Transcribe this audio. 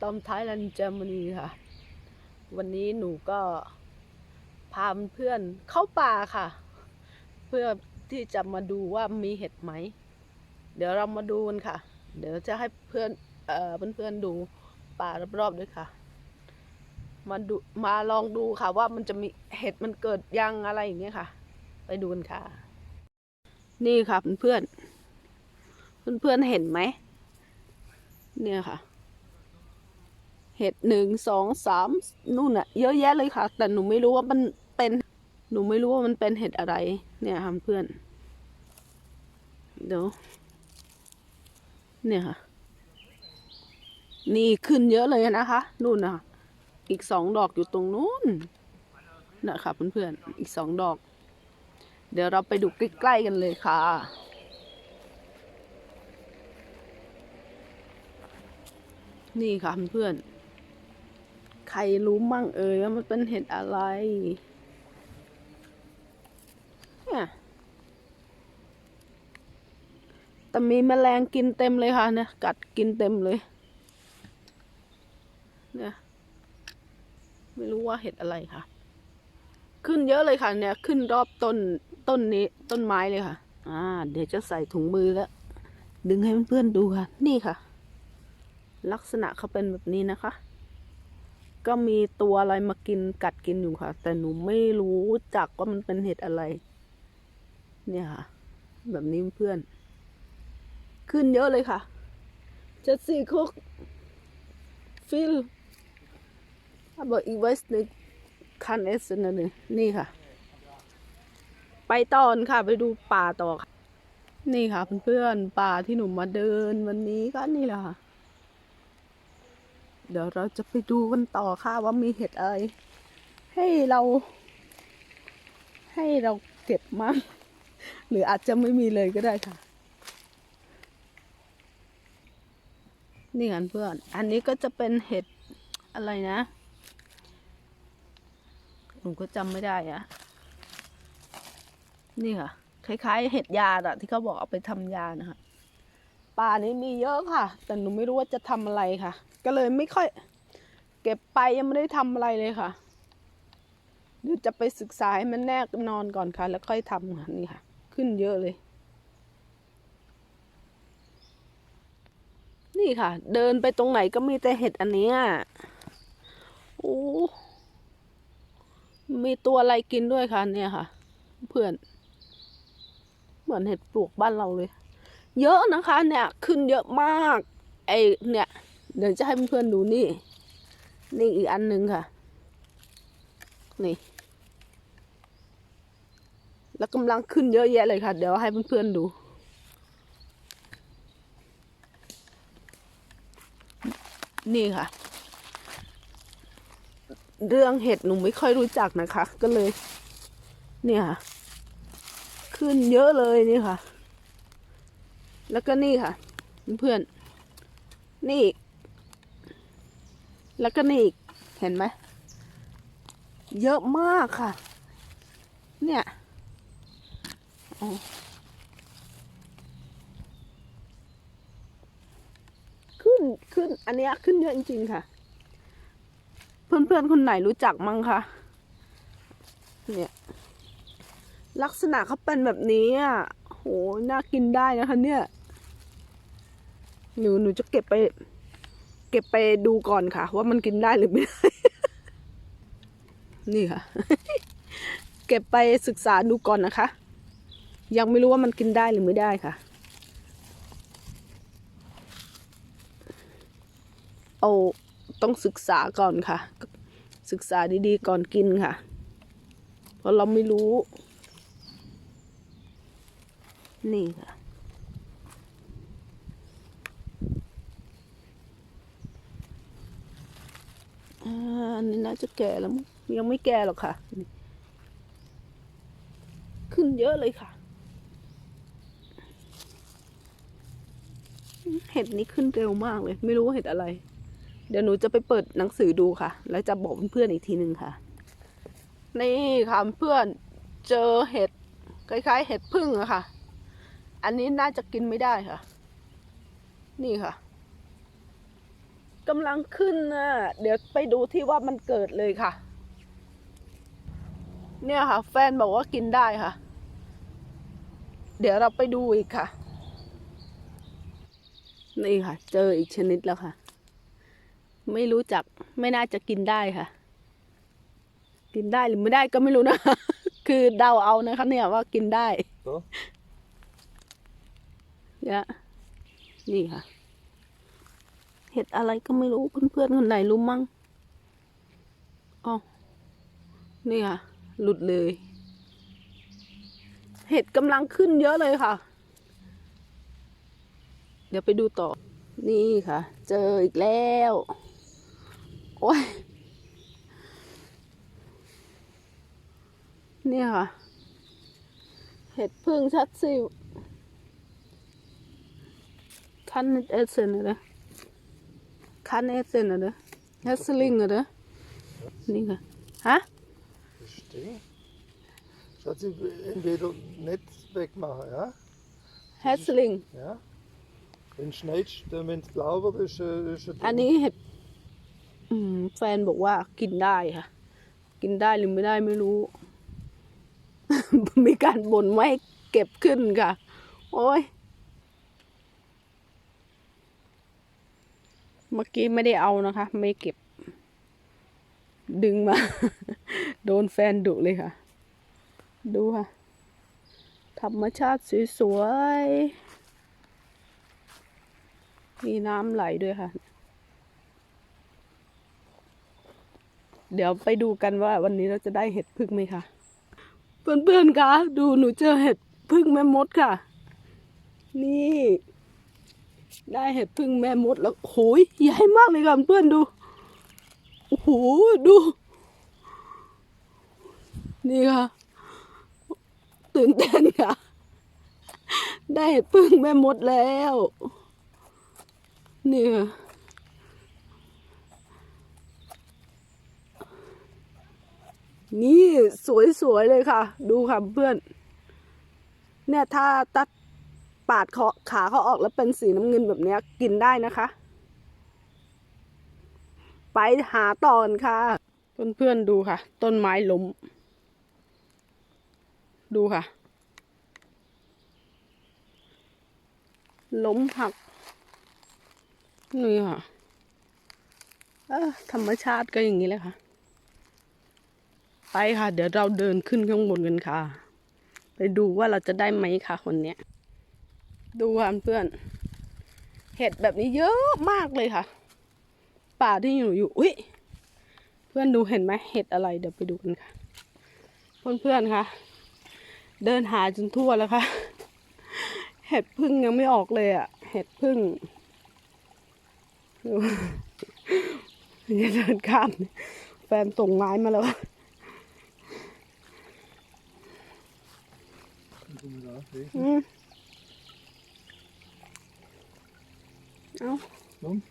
ตอมไทยแลนด์เจอร์มนีค่ะ วันนี้หนูก็พาเพื่อนเข้าป่าค่ะ เพื่อที่จะมาดูว่ามีเห็ดไหม เดี๋ยวเรามาดูกันค่ะ เดี๋ยวจะให้เพื่อนเอ่อเพื่อนๆดูป่ารอบๆด้วยค่ะ มาดูมาลองดูค่ะว่ามันจะมีเห็ดมันเกิดยังอะไรอย่างเงี้ยค่ะ ไปดูกันค่ะ นี่ค่ะเพื่อนๆเพื่อนเห็นไหมเนี่ยค่ะ เห็ดหนึ่งสองสามนู่นอะเยอะแยะเลยค่ะ แต่หนูไม่รู้ว่ามันเป็น หนูไม่รู้ว่ามันเป็นเห็ดอะไร เนี่ยค่ะเพื่อน เดี๋ยว เนี่ยค่ะ นี่ขึ้นเยอะเลยนะคะ นู่นนะคะอีกสองดอกอยู่ตรงนู้นนะคะเพื่อนๆ อีกสองดอก เดี๋ยวเราไปดูใกล้ๆกันเลยค่ะ นี่ค่ะเพื่อนๆ ใครรู้มั่งเอ่ยว่ามันเป็นเห็ดอะไรเนี่ยแต่มีแมลงกินเต็มเลยค่ะเนี่ยกัดกินเต็มเลยเนี่ยไม่รู้ว่าเห็ดอะไรค่ะ ขึ้นเยอะเลยค่ะ เนี่ย ขึ้นรอบต้นต้นนี้ต้นไม้เลยค่ะ อ่า เดี๋ยวจะใส่ถุงมือแล้ว ดึงให้เพื่อนๆดูค่ะ นี่ค่ะ ลักษณะเขาเป็นแบบนี้นะคะ ก็มีตัวอะไรมากินกัดกินอยู่ค่ะ แต่หนูไม่รู้จักว่ามันเป็นเห็ดอะไร เนี่ยค่ะ แบบนี้เพื่อน ขึ้นเยอะเลยค่ะเจ็ดสี่คุกฟิลอาบอกอีเวสนึกคันเอสนั่นเลยนี่ค่ะ ไปตอนค่ะ ไปดูป่าต่อค่ะ นี่ค่ะเพื่อนๆป่าที่หนูมาเดินวันนี้ก็นี่แหละค่ะ เดี๋ยวเราจะไปดูกันต่อค่ะว่ามีเห็ดอะไร ให้เรา ให้เราเก็บมั่งหรืออาจจะไม่มีเลยก็ได้ค่ะ นี่กันเพื่อน อันนี้ก็จะเป็นเห็ดอะไรนะ หนูก็จำไม่ได้อะนี่ค่ะ คล้ายๆ เห็ดยาอะที่เขาบอกเอาไปทำยานะคะ ป่านี้มีเยอะค่ะ แต่หนูไม่รู้ว่าจะทำอะไรค่ะ ก็เลยไม่ค่อย เก็บไปยังไม่ได้ทำอะไรเลยค่ะเดี๋ยวจะไปศึกษาให้มันแน่นอนก่อนค่ะ แล้วค่อยทำค่ะนี่ค่ะ ขึ้นเยอะเลย นี่ค่ะ เดินไปตรงไหนก็มีแต่เห็ดอันนี้โอ้มีตัวอะไรกินด้วยค่ะเนี่ยค่ะ เพื่อน เหมือนเห็ดปลวกบ้านเราเลย เยอะนะคะเนี่ยขึ้นเยอะมากไอเนี่ยเดี๋ยวจะให้เพื่อนๆดูนี่ นี่อีกอันหนึ่งค่ะ นี่ แล้วกำลังขึ้นเยอะแยะเลยค่ะ เดี๋ยวให้เพื่อนๆดูนี่ค่ะ เรื่องเห็ดหนูไม่ค่อยรู้จักนะคะ ก็เลย เนี่ย ขึ้นเยอะเลยนี่ค่ะ แล้วก็นี่ค่ะ เพื่อนนี่อีกแล้วก็นี่อีกเห็นไหมเยอะมากค่ะ เนี่ยขึ้นขึ้นอันนี้ขึ้นเยอะจริงๆค่ะ เพื่อนๆคนไหนรู้จักมั้งคะเนี่ยลักษณะเขาเป็นแบบนี้อะโหน่ากินได้นะคะเนี่ย หนูหนูจะเก็บไป เก็บไปดูก่อนค่ะ ว่ามันกินได้หรือไม่ได้ นี่ค่ะ เก็บไปศึกษาดูก่อนนะคะ ยังไม่รู้ว่ามันกินได้หรือไม่ได้ค่ะ เอาต้องศึกษาก่อนค่ะ ศึกษาดีๆก่อนกินค่ะ เพราะเราไม่รู้ นี่ค่ะ อ่าอั นนี้น่าจะแก่แล้วมั้งยังไม่แก่หรอกค่ะ ขึ้นเยอะเลยค่ะ เห็ดนี้ขึ้นเร็วมากเลย ไม่รู้ว่าเห็ดอะไร เดี๋ยวหนูจะไปเปิดหนังสือดูค่ะ แล้วจะบอกเพื่อนๆอีกทีหนึ่งค่ะ นี่ค่ะเพื่อนเจอเห็ดคล้ายๆ เห็ดพึ่งอะค่ะ อันนี้น่าจะกินไม่ได้ค่ะ นี่ค่ะ กำลังขึ้นนะเดี๋ยวไปดูที่ว่ามันเกิดเลยค่ะ เนี่ยค่ะ แฟนบอกว่ากินได้ค่ะ เดี๋ยวเราไปดูอีกค่ะ นี่ค่ะ เจออีกชนิดแล้วค่ะ ไม่รู้จักไม่น่าจะกินได้ค่ะ กินได้หรือไม่ได้ก็ไม่รู้นะ คือเดาเอานะคะเนี่ยว่ากินได้ So, เนี่ยนี่ค่ะ เห็ดอะไรก็ไม่รู้เพื่อนๆคนไหนรู้มั่งอ๋อนี่ค่ะ หลุดเลย เห็ดกำลังขึ้นเยอะเลยค่ะ เดี๋ยวไปดูต่อ นี่ค่ะ เจออีกแล้ว โอ้ยนี่ค่ะ เห็ดพึ่งชัดสิคันเอเซิ ว kan het essen, eller? Kan essen, eller? Hässling, eller? Nee. Hä? verstehe. Schatzi, entweder nicht wegmachen, ja? Hässling. ja? Wenn schneidest, wenn es blau wird, ist, äh, ist อันนี้เห็ดอืมแฟนบอกว่ากินได้ค่ะ กินได้หรือไม่ได้ไม่รู้ มีการบ่นไม่ให้เก็บขึ้นค่ะ โอ้ย เมื่อกี้ไม่ได้เอานะคะ ไม่เก็บ ดึงมา โดนแฟนดุเลยค่ะ ดูค่ะ ธรรมชาติสวยๆ มีน้ำไหลด้วยค่ะ เดี๋ยวไปดูกันว่าวันนี้เราจะได้เห็ดพึ่งไหมคะเพื่อนๆคะดูหนูเจอเห็ดพึ่งแม่มดค่ะ นี่ ได้เห็ดพึ่งแม่มดแล้วโหยใหญ่มากเลยค่ะเพื่อนดูโอ้โหดู นี่ค่ะ ตื่นเต้นค่ะ ได้เห็ดพึ่งแม่มดแล้ว นี่ค่ะนี่สวยๆเลยค่ะ ดูค่ะเพื่อน เนี่ยถ้าตัด ปาดเขาขาเขาออกแล้วเป็นสีน้ำเงินแบบนี้กินได้นะคะ ไปหาต่อนค่ะ เพื่อนๆดูค่ะ ต้นไม้ล้ม ดูค่ะ ล้มหัก นี่ค่ะเออธรรมชาติก็อย่างนี้เลยค่ะ ไปค่ะ เดี๋ยวเราเดินขึ้นข้างบนกันค่ะ ไปดูว่าเราจะได้ไหมค่ะคนเนี้ย ดูค่ะเพื่อน เห็ดแบบนี้เยอะมากเลยค่ะ ป่าที่อยู่อยู่ อุ้ยเพื่อนดูเห็นไหมเห็ดอะไร เดี๋ยวไปดูกันค่ะ เพื่อนๆค่ะ เดินหาจนทั่วแล้วค่ะ เห็ดพึ่งยังไม่ออกเลยอะ เห็ดพึ่งดูอย่าเดินข้ามแฟนส่งไม้มาแล้ว Guck mal 嗯。